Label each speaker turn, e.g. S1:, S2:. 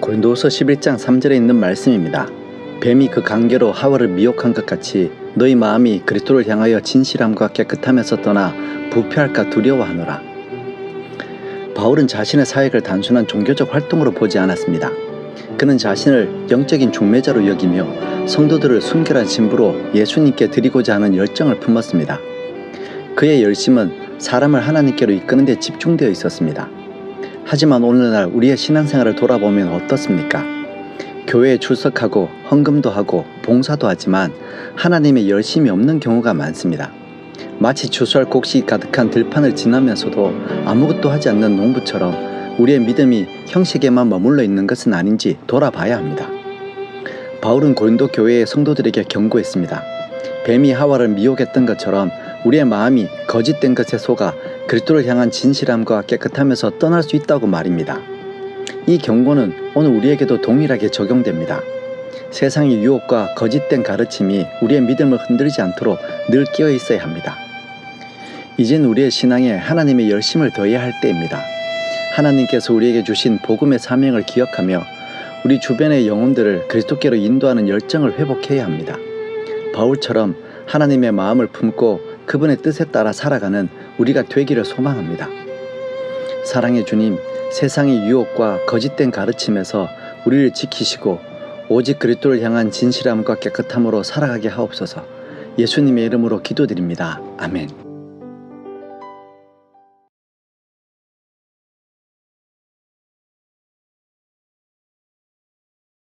S1: 고린도후서 11장 3절에 있는 말씀입니다. 뱀이 그 관계로 하와를 미혹한 것 같이 너희 마음이 그리스도를 향하여 진실함과 깨끗함에서 떠나 부패할까 두려워하노라. 바울은 자신의 사역을 단순한 종교적 활동으로 보지 않았습니다. 그는 자신을 영적인 중매자로 여기며 성도들을 순결한 신부로 예수님께 드리고자 하는 열정을 품었습니다. 그의 열심은 사람을 하나님께로 이끄는 데 집중되어 있었습니다. 하지만 오늘날 우리의 신앙생활을 돌아보면 어떻습니까? 교회에 출석하고 헌금도 하고 봉사도 하지만 하나님의 열심이 없는 경우가 많습니다. 마치 추수할 곡식이 가득한 들판을 지나면서도 아무것도 하지 않는 농부처럼 우리의 믿음이 형식에만 머물러 있는 것은 아닌지 돌아봐야 합니다. 바울은 고린도 교회의 성도들에게 경고했습니다. 뱀이 하와를 미혹했던 것처럼 우리의 마음이 거짓된 것에 속아 그리스도를 향한 진실함과 깨끗함에서 떠날 수 있다고 말입니다. 이 경고는 오늘 우리에게도 동일하게 적용됩니다. 세상의 유혹과 거짓된 가르침이 우리의 믿음을 흔들지 않도록 늘 깨어 있어야 합니다. 이젠 우리의 신앙에 하나님의 열심을 더해야 할 때입니다. 하나님께서 우리에게 주신 복음의 사명을 기억하며 우리 주변의 영혼들을 그리스도께로 인도하는 열정을 회복해야 합니다. 바울처럼 하나님의 마음을 품고 그분의 뜻에 따라 살아가는 우리가 되기를 소망합니다. 사랑의 주님, 세상의 유혹과 거짓된 가르침에서 우리를 지키시고 오직 그리스도를 향한 진실함과 깨끗함으로 살아가게 하옵소서. 예수님의 이름으로 기도드립니다. 아멘.